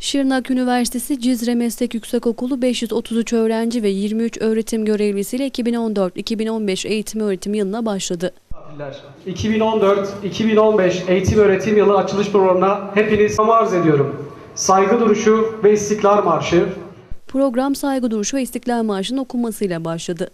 Şırnak Üniversitesi Cizre Meslek Yüksekokulu 533 öğrenci ve 23 öğretim görevlisiyle 2014-2015 eğitim öğretim yılına başladı. Misafirler, 2014-2015 eğitim öğretim yılı açılış programına hepiniz arz ediyorum. Saygı duruşu ve İstiklal Marşı Program saygı duruşu ve İstiklal Marşı'nın okunmasıyla başladı.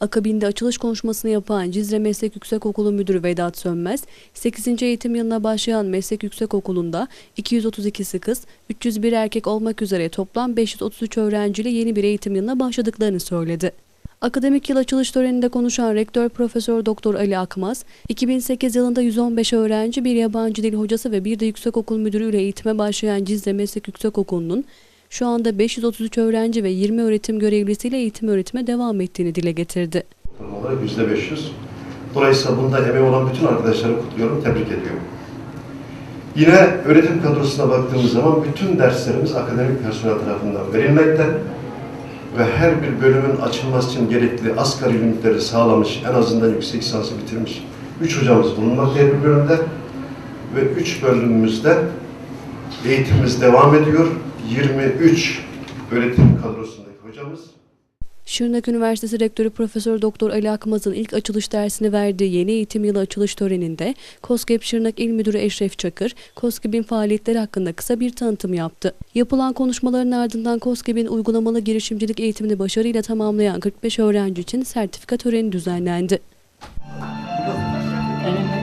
Akabinde açılış konuşmasını yapan Cizre Meslek Yüksekokulu Müdürü Vedat Sönmez, 8. eğitim yılına başlayan Meslek Yüksekokulu'nda 232'si kız, 301 erkek olmak üzere toplam 533 öğrenciyle yeni bir eğitim yılına başladıklarını söyledi. Akademik yıl açılış töreninde konuşan Rektör Profesör Doktor Ali Akmaz, 2008 yılında 115 öğrenci, bir yabancı dil hocası ve bir de yüksekokul müdürüyle eğitime başlayan Cizre Meslek Yüksekokulu'nun şu anda 533 öğrenci ve 20 öğretim görevlisiyle eğitim öğretime devam ettiğini dile getirdi. Yüzde 500. Dolayısıyla bunda emeği olan bütün arkadaşları kutluyorum, tebrik ediyorum. Yine öğretim kadrosuna baktığımız zaman bütün derslerimiz akademik personel tarafından verilmekte ve her bir bölümün açılması için gerekli asgari limitleri sağlamış, en azından yüksek lisansı bitirmiş 3 hocamız bulunmakta her bir bölümde ve 3 bölümümüzde eğitimimiz devam ediyor. 23 öğretim kadrosundaki hocamız Şırnak Üniversitesi Rektörü Profesör Doktor Ali Akmaz'ın ilk açılış dersini verdiği yeni eğitim yılı açılış töreninde KOSGEB Şırnak İl Müdürü Eşref Çakır, KOSGEB'in faaliyetleri hakkında kısa bir tanıtım yaptı. Yapılan konuşmaların ardından KOSGEB'in uygulamalı girişimcilik eğitimini başarıyla tamamlayan 45 öğrenci için sertifika töreni düzenlendi. Elinde